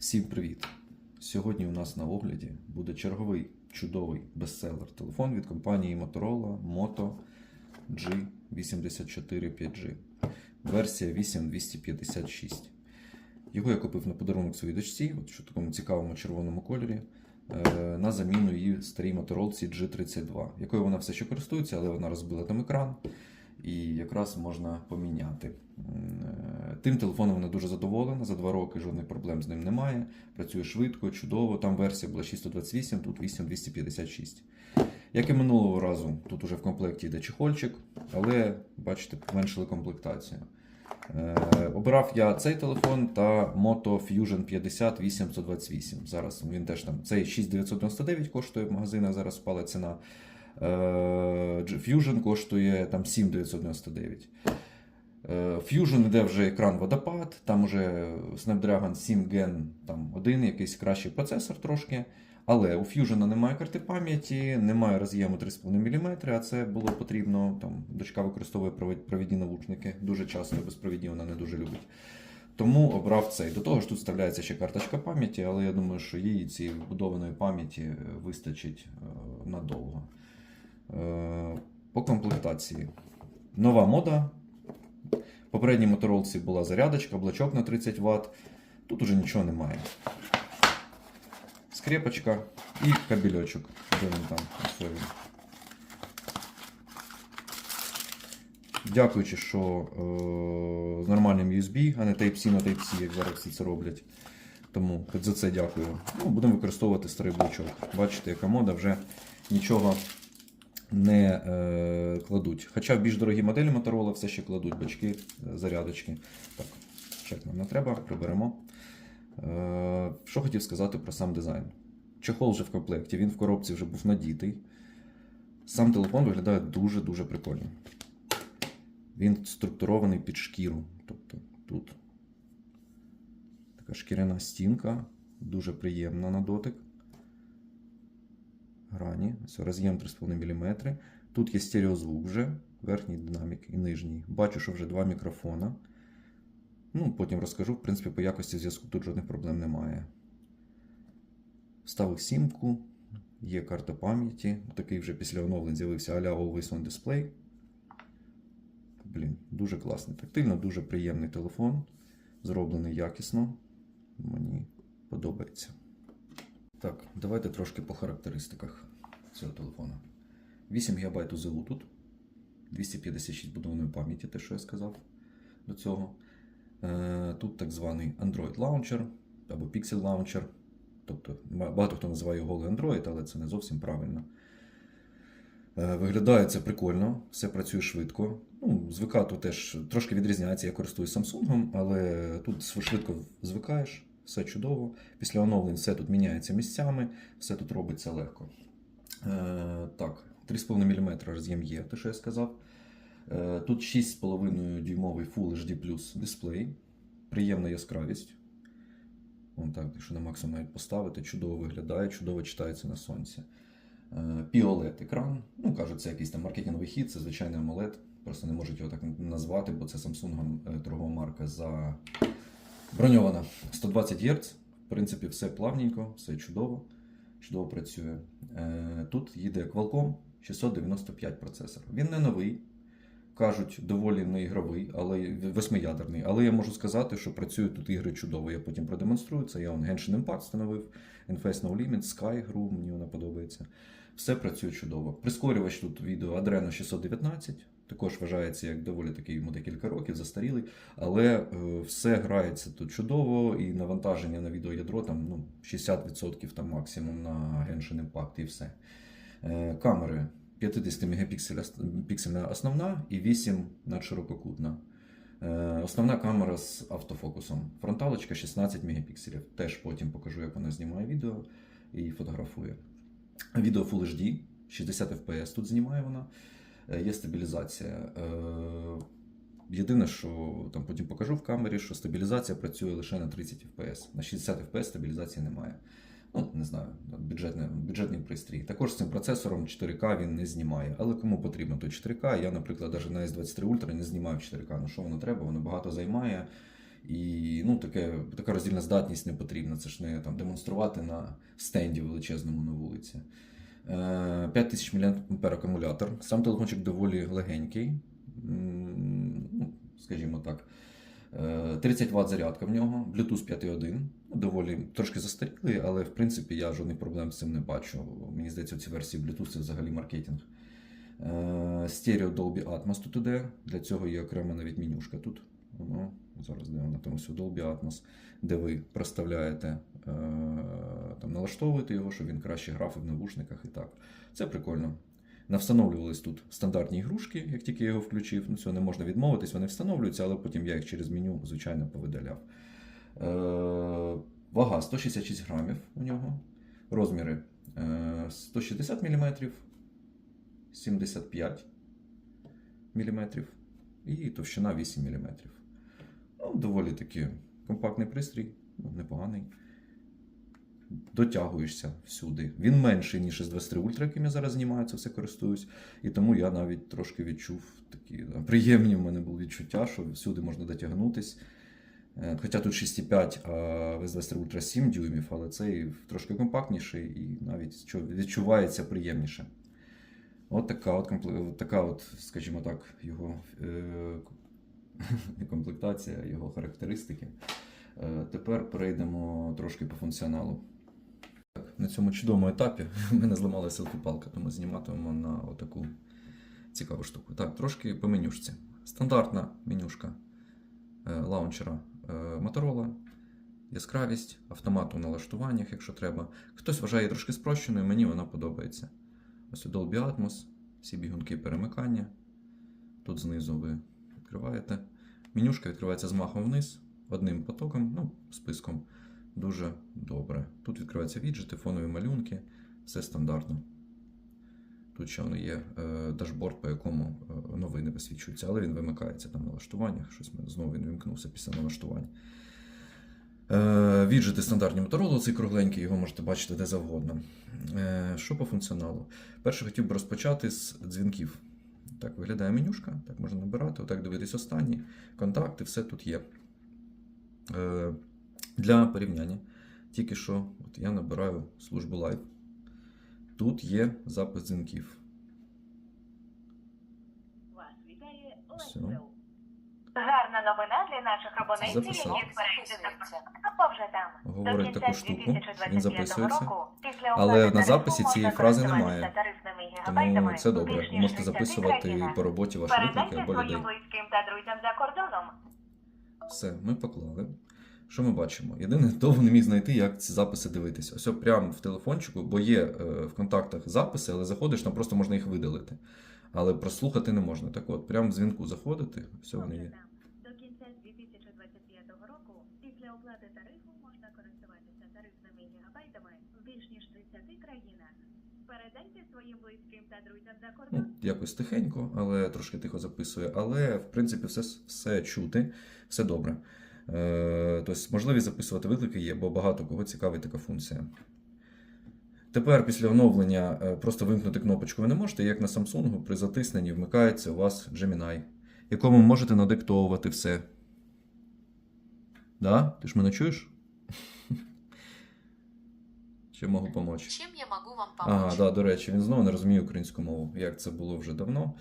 Всім привіт! Сьогодні у нас на огляді буде черговий чудовий бестселер телефон від компанії Motorola Moto G84 5G. Версія 8256. Його я купив на подарунок своїй дочці, от в такому цікавому червоному кольорі, е, на заміну її старій Motorola G32, якою вона все ще користується, але вона розбила там екран і якраз можна поміняти. Е, Тим телефоном вона дуже задоволена. За два роки жодних проблем з ним немає. Працює швидко, чудово. Там версія була 628, тут 8256. Як і минулого разу, тут уже в комплекті йде чехольчик, але бачите, поменшили комплектацію. Е, обирав я цей телефон та Moto Fusion 50 828. Зараз він теж там цей 6999 коштує в магазинах, зараз впала ціна. Е, Fusion коштує там 7999. Е, Fusion йде вже екран водопад, там вже Snapdragon 7 Gen там один, якийсь кращий процесор трошки. Але у Fusion немає карти пам'яті, немає роз'єму 3,5 мм, а це було потрібно. Там дочка використовує провідні навушники. Дуже часто безпровідні вона не дуже любить. Тому обрав цей. До того ж, тут вставляється ще карточка пам'яті, але я думаю, що її цієї вбудованої пам'яті вистачить е, надовго. Е, По комплектації. Нова мода. В попередній моторолці була зарядочка, блочок на 30 Вт. Тут уже нічого немає. Скрепочка і кабельочок. Дякуючи, що е, з нормальним USB, а не Type-C на Type-C, як зараз всі це роблять. Тому за це дякую. Ну, будемо використовувати старий блочок. Бачите, яка мода вже нічого не е, кладуть. Хоча в більш дорогі моделі Motorola все ще кладуть бачки, е, зарядочки. Так, чек нам не треба, приберемо. Е, що хотів сказати про сам дизайн. Чехол вже в комплекті, він в коробці вже був надітий. Сам телефон виглядає дуже-дуже прикольно. Він структурований під шкіру. Тобто тут така шкіряна стінка, дуже приємна на дотик. Грані, ось роз'єм 3,5 мм. Тут є стереозвук вже, верхній динамік і нижній. Бачу, що вже два мікрофона. Ну, потім розкажу. В принципі, по якості зв'язку тут жодних проблем немає. Вставив сімку, є карта пам'яті. Такий вже після оновлень з'явився а-ля Always on Display. Блін, дуже класний. Тактильно, дуже приємний телефон. Зроблений якісно. Мені подобається. Так, давайте трошки по характеристиках цього телефона. 8 ГБ УЗУ тут. 256 будованої пам'яті, те, що я сказав до цього. Е, Тут так званий Android Launcher або Pixel Launcher. Тобто багато хто називає його Android, але це не зовсім правильно. Е, Виглядає це прикольно, все працює швидко. Ну, з теж трошки відрізняється. Я користуюсь Samsung, але тут швидко звикаєш, все чудово. Після оновлень все тут міняється місцями, все тут робиться легко. Е, так, 3,5 мм роз'єм є, те, що я сказав. Е, Тут 6,5 дюймовий Full HD дисплей, приємна яскравість. Вон так, якщо на максимум навіть поставити, чудово виглядає, чудово читається на сонці. Е, POLED екран. Ну, кажуть, це якийсь там маркетинговий хід, це звичайний AMOLED. Просто не можуть його так назвати, бо це Samsung е, торгова марка за броньована. 120 Гц. В принципі, все плавненько, все чудово, чудово працює. Е, Тут їде Qualcomm 695 процесор. Він не новий. Кажуть, доволі не ігровий, але восьмиядерний. Але я можу сказати, що працюють тут ігри чудово. Я потім продемонструю це. Я он Genshin Impact встановив, Infest No Limit, Sky гру, мені вона подобається. Все працює чудово. Прискорювач тут відео Adreno 619, також вважається як доволі такий йому декілька років, застарілий. Але е, все грається тут чудово, і навантаження на відеоядро там ну, 60% там максимум на Genshin Impact і все. Е, камери 50 мегапіксельна основна і 8 надширококутна. Е, Основна камера з автофокусом. Фронталочка 16 мегапікселів. Теж потім покажу, як вона знімає відео і фотографує. Відео Full HD, 60 FPS тут знімає вона. Е, Є стабілізація. Е, Єдине, що там потім покажу в камері, що стабілізація працює лише на 30 FPS. На 60 FPS стабілізації немає. Ну, не знаю, бюджетний, бюджетний пристрій. Також з цим процесором 4К він не знімає. Але кому потрібно то 4К? Я, наприклад, навіть на S23 Ultra не знімаю 4К. Ну що воно треба? Воно багато займає І ну, таке, така роздільна здатність не потрібна. Це ж не там, демонструвати на стенді величезному на вулиці. Е, 5000 мАh акумулятор. Сам телефончик доволі легенький. Ну, скажімо так. Е, 30 Вт зарядка в нього, Bluetooth 5.1. Ну, Доволі трошки застарілий, але в принципі я жодних проблем з цим не бачу. Мені здається, ці версії Bluetooth це взагалі маркетинг. Е, Стерео Dolby Atmos тут іде. Для цього є окрема навіть менюшка тут. Воно зараз де вона там ось у Dolby Atmos, де ви проставляєте, е, там налаштовуєте його, щоб він краще грав і в навушниках і так. Це прикольно. Навстановлювались тут стандартні ігрушки, як тільки я його включив. Ну, цього не можна відмовитись, вони встановлюються, але потім я їх через меню, звичайно, повидаляв. Е, вага 166 грамів у нього. Розміри е, 160 мм, 75 мм і товщина 8 мм. Ну, доволі таки компактний пристрій, непоганий. Дотягуєшся всюди. Він менший, ніж S23 Ultra, яким я зараз знімаю, це все користуюсь. І тому я навіть трошки відчув такі приємні в мене були відчуття, що всюди можна дотягнутись. Е, Хоча тут 6,5, а в S23 Ultra 7 дюймів, але цей трошки компактніший і навіть відчувається приємніше. От така от, така от скажімо так, його е, комплектація, його характеристики. Е, Тепер перейдемо трошки по функціоналу. На цьому чудовому етапі в мене зламалася селфі-палка, тому зніматимемо на отаку цікаву штуку. Так, трошки по менюшці. Стандартна менюшка е, лаунчера е, Motorola. Яскравість, автомат у налаштуваннях, якщо треба. Хтось вважає її трошки спрощеною, мені вона подобається. Ось Dolby Atmos, всі бігунки перемикання. Тут знизу ви відкриваєте. Менюшка відкривається з махом вниз, одним потоком, ну, списком. Дуже добре. Тут відкриваються віджити, фонові малюнки, все стандартно. Тут ще воно є е, дашборд, по якому е, новини висвічуються, але він вимикається там в налаштуваннях. Щось знову він вимкнувся після налаштувань. Е, віджити стандартні Motorola, цей кругленький, його можете бачити де завгодно. Е, що по функціоналу? Перше хотів би розпочати з дзвінків. Так виглядає менюшка, так можна набирати, отак дивитись останні контакти, все тут є. Е, для порівняння. Тільки що от я набираю службу Live. Тут є запис дзвінків. Вас вітає Все. Гарна новина для наших абонентів, які збираються вже там. Говорить таку штуку, він записується. Але на записі цієї фрази немає. Тому це добре. Ви можете записувати по роботі ваші виклики або людей. Все, ми поклали. Що ми бачимо? Єдине, довго не міг знайти, як ці записи дивитися. Ось прямо в телефончику, бо є е, в контактах записи, але заходиш, там просто можна їх видалити. Але прослухати не можна. Так от, прямо в дзвінку заходити, все вони є. До кінця 2025 року, після оплати тарифу можна користуватися тарифними гігабайтами в більш ніж 30 країнах. Передайте своїм близьким та друзям за Ну, якось тихенько, але трошки тихо записує. Але, в принципі, все, все чути, все добре. Е, тобто, можливість записувати виклики є, бо багато кого цікавить така функція. Тепер, після оновлення, е, просто вимкнути кнопочку ви не можете, як на Samsung, при затисненні вмикається у вас Gemini, якому можете надиктовувати все. Да? Ти ж мене чуєш? Чи можу допомогти? Чем я могу вам Ага, помочь? да, до речі, він знову не розуміє українську мову, як це було вже давно.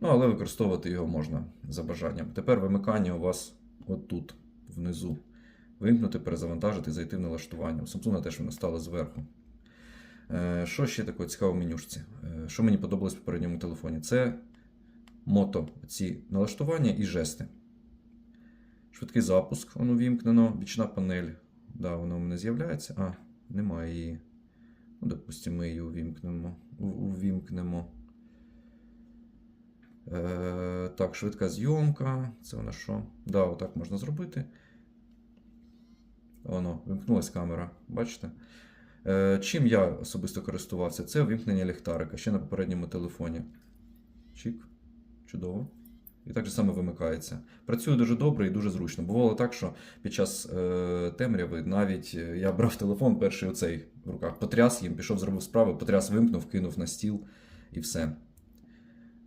Ну, але використовувати його можна за бажанням. Тепер вимикання у вас отут, внизу. Вимкнути, перезавантажити, зайти в налаштування. У Samsung теж воно стало зверху. Е, що ще такого цікавого в менюшці? Е, що мені подобалось в попередньому телефоні? Це мото, ці налаштування і жести. Швидкий запуск, воно вімкнено, бічна панель. Да, воно у мене з'являється. А, немає її. Ну, допустимо, ми її увімкнемо. Увімкнемо. Е, так, швидка зйомка. Це вона що? Да, отак можна зробити. Воно, вимкнулась камера. Бачите? Е, чим я особисто користувався? Це увімкнення ліхтарика ще на попередньому телефоні. Чик. Чудово. І так же саме вимикається. Працює дуже добре і дуже зручно. Бувало так, що під час е, темряви навіть е, я брав телефон перший оцей в руках, потряс їм, пішов, зробив справи, потряс, вимкнув, кинув на стіл і все.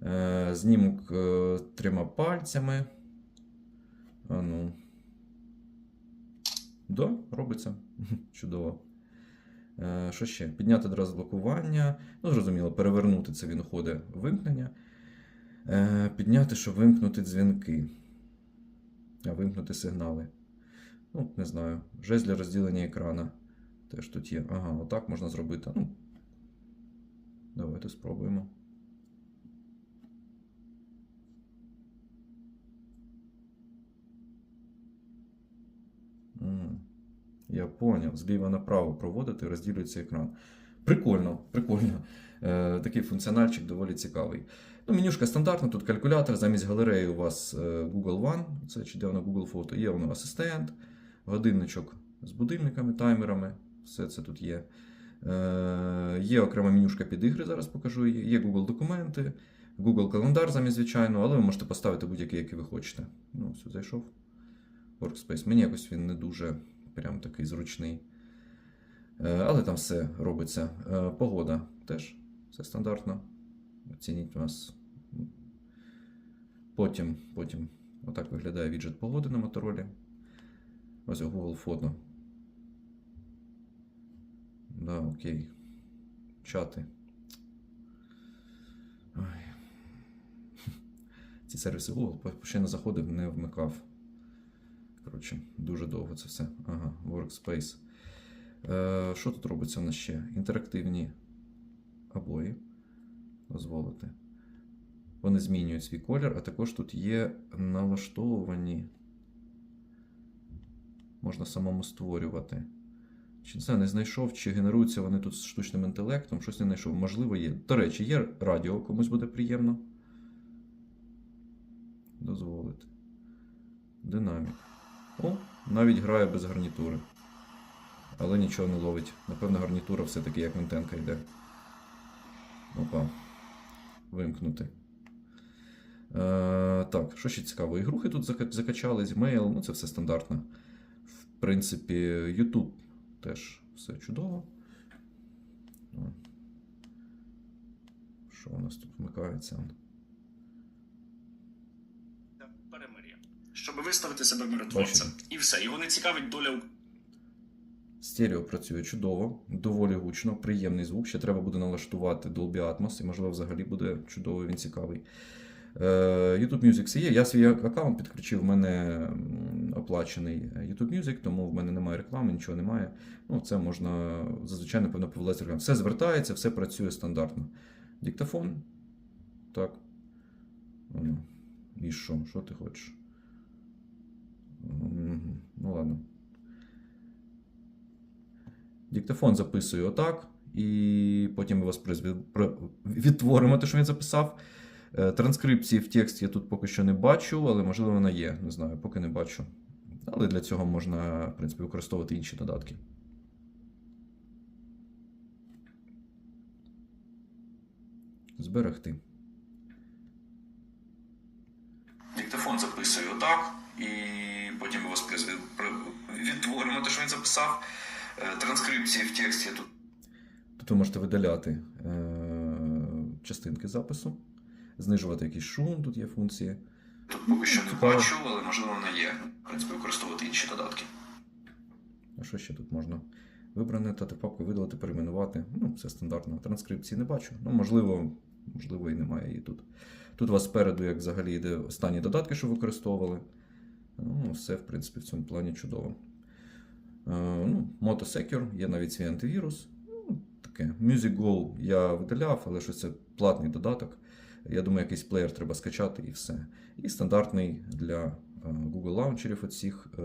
Е, знімок е, трьома пальцями. А ну. Да, робиться. Чудово. Е, Що ще? Підняти одразу блокування. Ну, зрозуміло, перевернути це він уходить вимкнення. Е, Підняти, щоб вимкнути дзвінки. Вимкнути сигнали. Ну, не знаю. Жест для розділення екрана. Теж тут є. Ага, отак можна зробити. Ну, давайте спробуємо. Я поняв. Зліва направо проводити, розділюється екран. Прикольно, прикольно. Е, такий функціональчик доволі цікавий. Ну, менюшка стандартна, тут калькулятор, замість галереї у вас е, Google One, це чи де воно Google Фото, є воно асистент, годинничок з будильниками, таймерами, все це тут є. Е, є окрема менюшка під ігри, зараз покажу її. Є Google документи, Google календар замість звичайного, але ви можете поставити будь-який, який ви хочете. Ну, все, зайшов. Workspace. Мені якось він не дуже прям такий зручний. Е, Але там все робиться. Е, Погода теж все стандартно. Оцініть нас. Потім, потім отак виглядає віджит погоди на моторолі. Ось Google фото. Да, окей. Чати. Ой. Ці сервіси Google ще не заходив, не вмикав. Коротше, дуже довго це все. Ага, Workspace. Е, що тут робиться у нас ще? Інтерактивні обої. Дозволити. Вони змінюють свій колір, а також тут є налаштовані. Можна самому створювати. Чи знаю, не знайшов, чи генеруються вони тут з штучним інтелектом, щось не знайшов. Можливо, є. До речі, є радіо, комусь буде приємно. Дозволити. Динамік. О, навіть грає без гарнітури. Але нічого не ловить. Напевно, гарнітура все-таки як ментенка йде. Опа. Вимкнути. Е, так, що ще цікаво? Ігрухи тут зака- закачались, мейл, ну це все стандартно. В принципі, YouTube теж все чудово. Що у нас тут вмикається? Щоб виставити себе миротворцем. І все, його не цікавить доля Стерео працює чудово, доволі гучно, приємний звук. Ще треба буде налаштувати Dolby Atmos, і, можливо, взагалі буде чудовий, він цікавий. Е, YouTube Music все є. Я свій аккаунт підключив, в мене оплачений YouTube Music, тому в мене немає реклами, нічого немає. Ну, це можна зазвичай, напевно, повелися реклам. Все звертається, все працює стандартно. Диктофон. Так. І що? Що ти хочеш? Ну ладно. Диктофон записую отак, і потім ми про- відтворимо те, що він записав. Е, Транскрипції в тексті я тут поки що не бачу, але можливо вона є. Не знаю, поки не бачу. Але для цього можна, в принципі, використовувати інші додатки. Зберегти. Диктофон записую отак, і потім ми про- відтворимо те, що він записав. Е, Транскрипції в тексті тут. Тут ви можете видаляти е, частинки запису, знижувати якийсь шум, тут є функції. Тут поки що не бачу, але можливо вона є. В принципі, використовувати інші додатки. А що ще тут можна? Вибране та папку видалити, перейменувати. Ну, все стандартно. Транскрипції не бачу. Ну, можливо, можливо, і немає її тут. Тут у вас спереду, як взагалі йде останні додатки, що використовували. Ну, все, в принципі, в цьому плані чудово. Е, ну, Moto Secure, є навіть свій антивірус. Ну, таке. Music Go я видаляв, але щось це платний додаток. Я думаю, якийсь плеєр треба скачати і все. І стандартний для е, Google лаунчерів оцих е,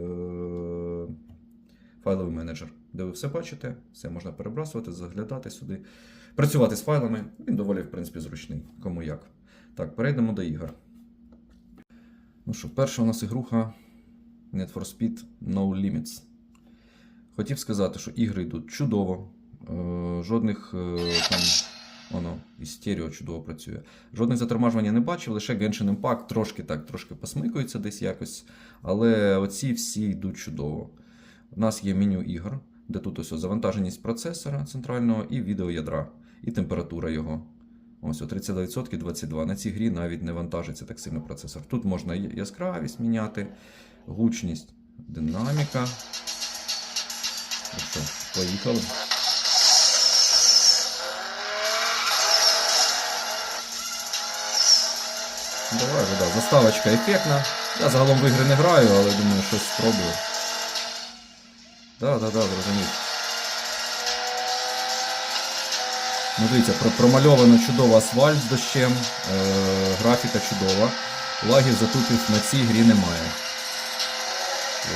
файловий менеджер, де ви все бачите, все можна перебрасувати, заглядати сюди, працювати з файлами. Він доволі, в принципі, зручний. Кому як. Так, перейдемо до ігор. Ну що, перша у нас ігруха Need for Speed No Limits. Хотів сказати, що ігри йдуть чудово. Е, жодних е, там. Воно і стерео чудово працює. Жодних затормажувань не бачив, лише Genshin Impact трошки так, трошки посмикується десь якось. Але оці всі йдуть чудово. У нас є меню ігор, де тут ось завантаженість процесора центрального і відеоядра, і температура його. Ось о 32% 22. На цій грі навіть не вантажиться так сильно процесор. Тут можна яскравість міняти, гучність, динаміка. Що, поїхали. Давай, да, заставочка ефектна. Я загалом в ігри не граю, але думаю, щось спробую. Да, да, да, зрозумів. Ну, дивіться, промальовано чудово асфальт з дощем, е- графіка чудова. Лагів затупів на цій грі немає.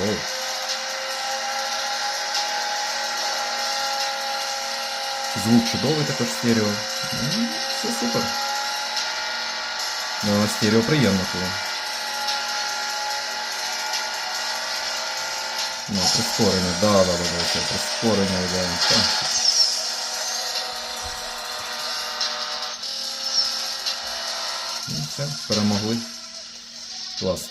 Воу. Звук чудовий також стерео. Ну, все супер. Ну, стерео приємно коли. Ну, прискорення, да, да, да, да, прискорення, да. Все, перемогли. Клас.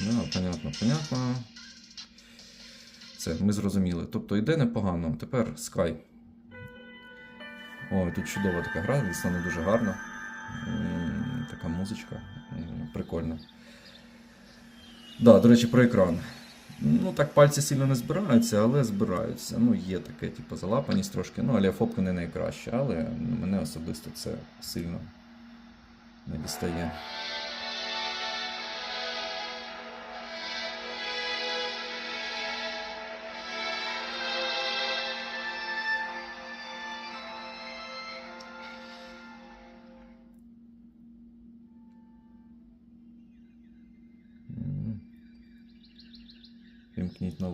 Да, понятно, понятно. Це, ми зрозуміли. Тобто йде непогано. Тепер Sky. Ой, тут чудова така гра, дійсно не дуже гарна. Така музичка. М, Прикольно. Да, до речі, про екран. Ну, так пальці сильно не збираються, але збираються. Ну, є таке, типу, залапаність трошки. Ну, аліафобка не найкраща, але мене особисто це сильно не дістає.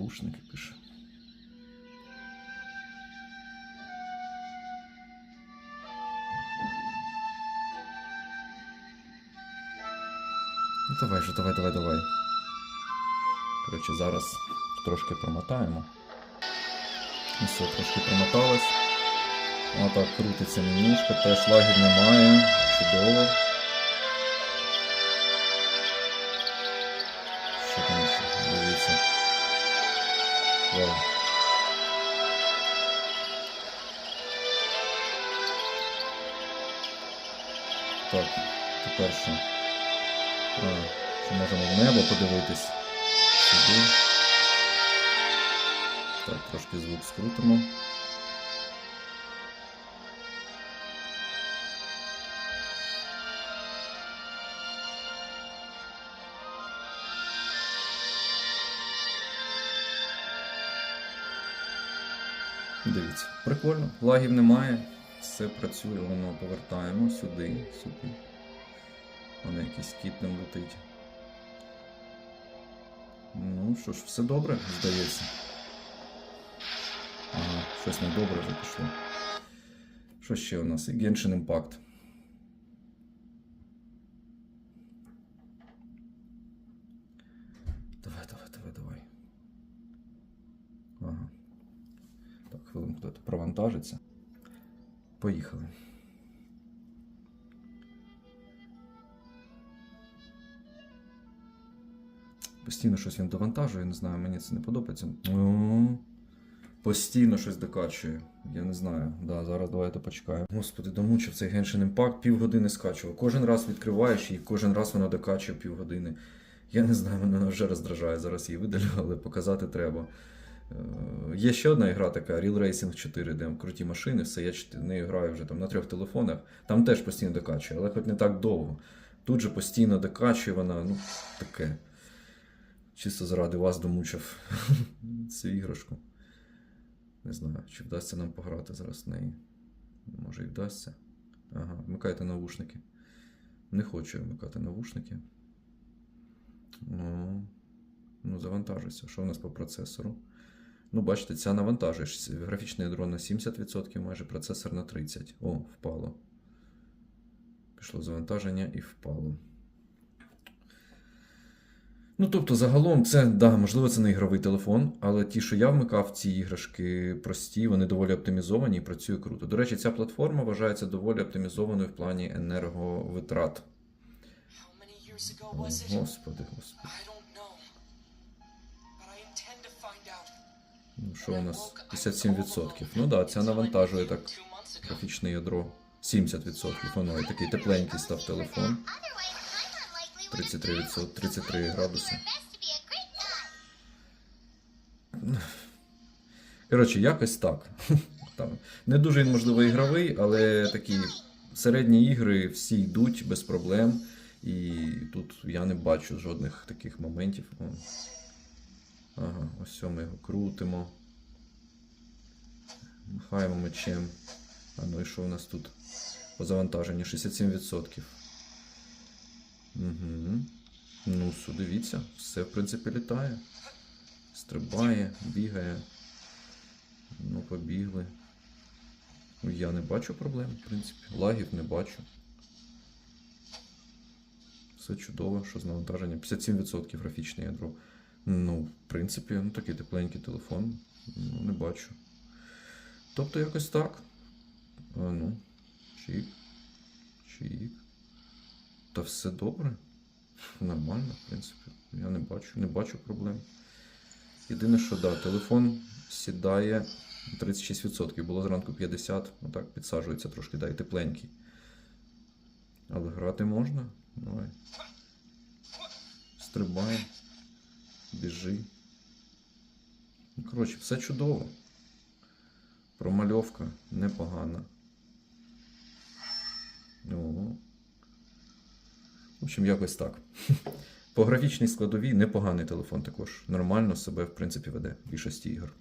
Навушники, пише. Ну давай же, давай, давай, давай. Коротше, зараз трошки промотаємо. Ну все, трошки промоталось. Воно так крутиться менюшка, теж лагів немає. Чудово. Небо подивитись. Сюди. Так, трошки звук скрутимо. Дивіться, прикольно, лагів немає, все працює, воно повертаємо сюди, сюди. Воно якийсь кіт нам летить. Ну що ж, все добре, здається. Ага, щось недобре вже пішло. Що ще у нас? Genshin Impact. Давай, давай, давай, давай. Ага. Так, хвилинку тут провантажиться. Поїхали. Постійно щось він довантажує, не знаю, мені це не подобається. Постійно щось докачує. Я не знаю. Да, зараз давайте почекаємо. Господи, домучив цей Genshin Impact, півгодини скачував. Кожен раз відкриваєш і кожен раз воно докачує півгодини. Я не знаю, мене вона вже роздражає. Зараз її видалю, але показати треба. Е, Є ще одна ігра така Real Racing 4, де круті машини, все, я нею граю вже там на трьох телефонах. Там теж постійно докачує, але хоч не так довго. Тут же постійно докачує вона, ну, таке. Чисто заради вас домучив цю іграшку. Не знаю, чи вдасться нам пограти зараз в неї. Може і вдасться. Ага, вмикайте навушники. Не хочу вмикати навушники. Ну, ну, завантажується. Що в нас по процесору? Ну, бачите, ця навантажуєш. Графічне ядро на 70%, майже процесор на 30%. О, впало. Пішло завантаження і впало. Ну, тобто, загалом, це, да, можливо, це не ігровий телефон, але ті, що я вмикав, ці іграшки прості, вони доволі оптимізовані і працює круто. До речі, ця платформа вважається доволі оптимізованою в плані енерговитрат. О. Господи, господи. Ну, що у нас? 57%. Ну да, ця навантажує так графічне ядро. 70%. Воно і такий тепленький став телефон. Otherwise, I'm unlikely 33 33 градуси. Коротше, якось так. Там. Не дуже він, можливо, ігровий, але такі середні ігри всі йдуть без проблем. І тут я не бачу жодних таких моментів. О. Ага, ось ми його крутимо. Махаємо мечем. А ну і що у нас тут? По завантаженню 67%. Угу. Ну, дивіться, все в принципі літає. Стрибає, бігає. Ну, побігли. Ну, Я не бачу проблем, в принципі. Лагів не бачу. Все чудово, що з навантаженням. 57% графічне ядро. Ну, в принципі, ну такий тепленький телефон. Ну, не бачу. Тобто якось так. А ну, чик. Чик. Та все добре. Нормально, в принципі. Я не бачу, не бачу проблем. Єдине, що да, телефон сідає 36%. Було зранку 50%, отак підсаджується трошки, да, і тепленький. Але грати можна. Давай. Стрибай. Біжи. Ну, коротше, все чудово. Промальовка непогана. О. В общем, якось так. По графічній складовій непоганий телефон також. Нормально себе, в принципі, веде більшості ігор.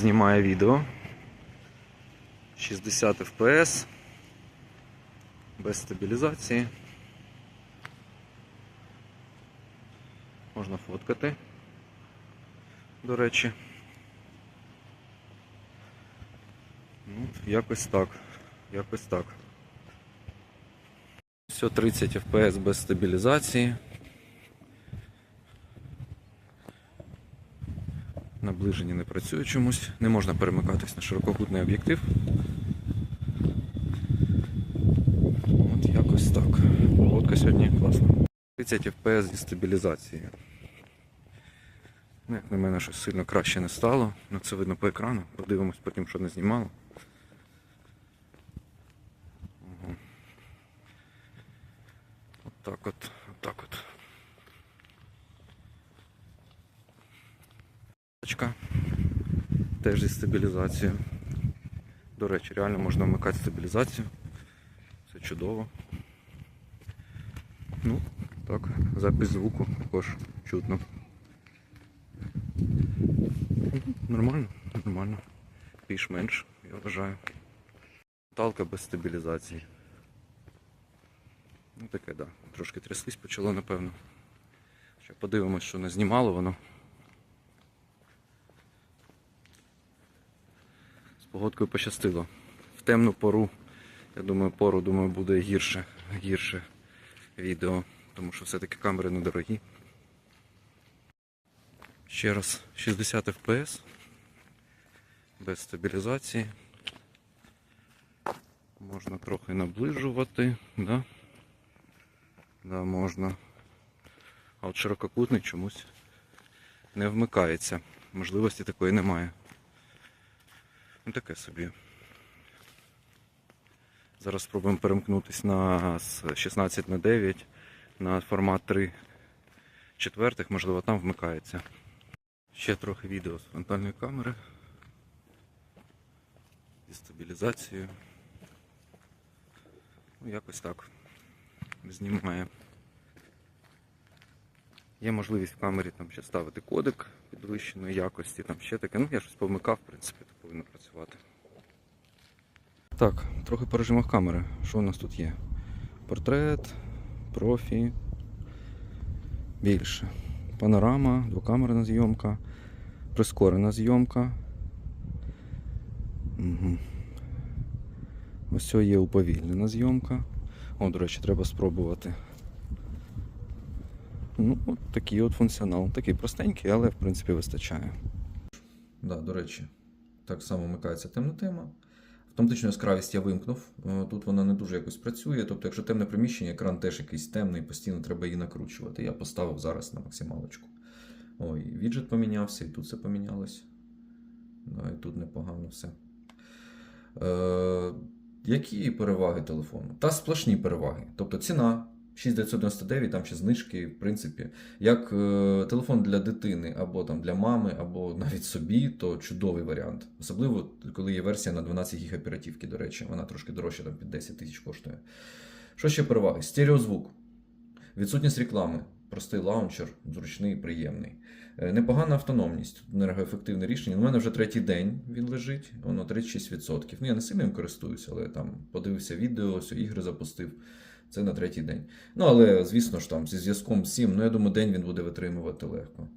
Знімає відео. 60 FPS. Без стабілізації. Можна фоткати. До речі. Ну, якось так. Якось так. Все 30 FPS без стабілізації. Наближені не працює чомусь. Не можна перемикатись на ширококутний об'єктив. От якось так. Погодка сьогодні класна. 30 FPS зі стабілізацією. Ну, як на мене, щось сильно краще не стало. Ну це видно по екрану. Подивимось потім, що не знімало. От так от. Точка. Теж зі стабілізацією. До речі, реально можна вмикати стабілізацію. Це чудово. Ну, так, запис звуку також чутно. Нормально, нормально. Більш-менш, я вважаю. Талка без стабілізації. Ну таке, да. Трошки тряслись почало, напевно. Ще подивимось, що не знімало воно. Погодкою пощастило. В темну пору, я думаю, пору думаю, буде гірше, гірше відео, тому що все-таки камери недорогі. Ще раз 60 FPS без стабілізації. Можна трохи наближувати, да? Да, можна. А от ширококутний чомусь не вмикається. Можливості такої немає. Ну таке собі. Зараз спробуємо перемкнутися на з 16 на 9 на формат 3 четвертих, можливо, там вмикається. Ще трохи відео з фронтальної камери. Зі стабілізацією. Ну, якось так. Знімає. Є можливість в камері там ще ставити кодек підвищеної якості, там ще таке. Ну, я щось повмикав, в принципі, то повинно працювати. Так, трохи по камери. Що у нас тут є? Портрет, профі. Більше. Панорама, двокамерна зйомка, прискорена зйомка. Угу. Ось цього є уповільнена зйомка. О, до речі, треба спробувати. Ну, от такий от функціонал. Такий простенький, але в принципі вистачає. Да, до речі, так само вмикається темна тема. Автоматичну яскравість я вимкнув. Е, Тут вона не дуже якось працює. Тобто, якщо темне приміщення, екран теж якийсь темний, постійно треба її накручувати. Я поставив зараз на максималочку. Ой, віджит помінявся, і тут все помінялось. Да, і тут непогано все. Е, які переваги телефону? Та сплошні переваги. Тобто ціна 6999, там ще знижки, в принципі. Як е, телефон для дитини, або там для мами, або навіть собі, то чудовий варіант. Особливо, коли є версія на 12 ГБ оперативки, до речі, вона трошки дорожча, там під 10 тисяч коштує. Що ще переваги? Стереозвук, відсутність реклами, простий лаунчер, зручний, приємний. Е, Непогана автономність, енергоефективне рішення. У мене вже третій день він лежить, воно 36%. Ну, я не сильно їм користуюся, але там подивився відео, ігри запустив. Це на третій день. Ну, але, звісно ж, там зі зв'язком з цим, ну я думаю, день він буде витримувати легко.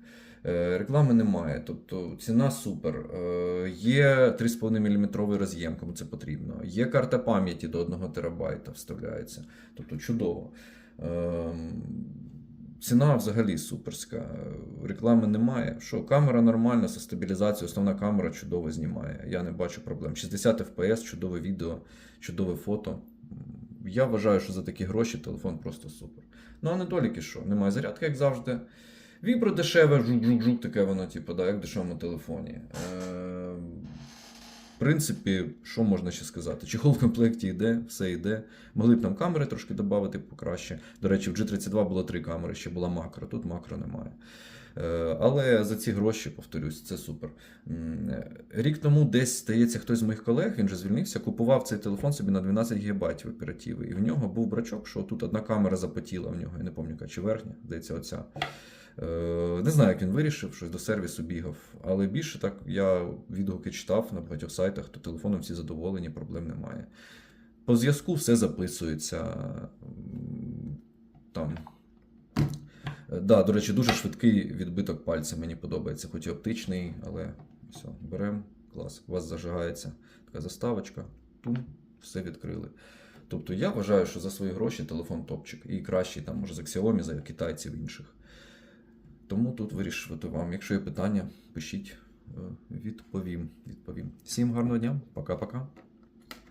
Е, Реклами немає, тобто ціна супер. Е, Є 3,5 мм роз'єм, кому це потрібно. Є карта пам'яті до 1 терабайта вставляється. Тобто чудово. Ем, Ціна взагалі суперська. Реклами немає. Що, камера нормальна, зі стабілізацією, основна камера чудово знімає. Я не бачу проблем. 60 FPS, чудове відео, чудове фото. Я вважаю, що за такі гроші телефон просто супер. Ну а недоліки що? Немає зарядки, як завжди. Вібро дешеве, жук-жук-жук, таке воно, типу, да, як в дешевому телефоні. Е, принципі, що можна ще сказати? Чехол в комплекті йде, все йде. Могли б там камери трошки додати покраще. До речі, в G32 було три камери, ще була макро, тут макро немає. Е, Але за ці гроші, повторюсь, це супер. Е, Рік тому десь, здається, хтось з моїх колег, він вже звільнився, купував цей телефон собі на 12 ГБ оперативи. І в нього був брачок, що тут одна камера запотіла в нього, я не пам'ятаю, чи верхня, здається, оця. Е, Не знаю, як він вирішив, щось до сервісу бігав. Але більше так я відгуки читав на багатьох сайтах, то телефоном всі задоволені, проблем немає. По зв'язку все записується. Там. Да, до речі, дуже швидкий відбиток пальця. Мені подобається, хоч і оптичний, але все, беремо, клас. У вас зажигається така заставочка, тум, все відкрили. Тобто я вважаю, що за свої гроші телефон топчик. І кращий там, може, за Xiaomi, за китайців інших. Тому тут вирішувати вам. Якщо є питання, пишіть, е, відповім. відповім. Всім гарного дня, пока-пока.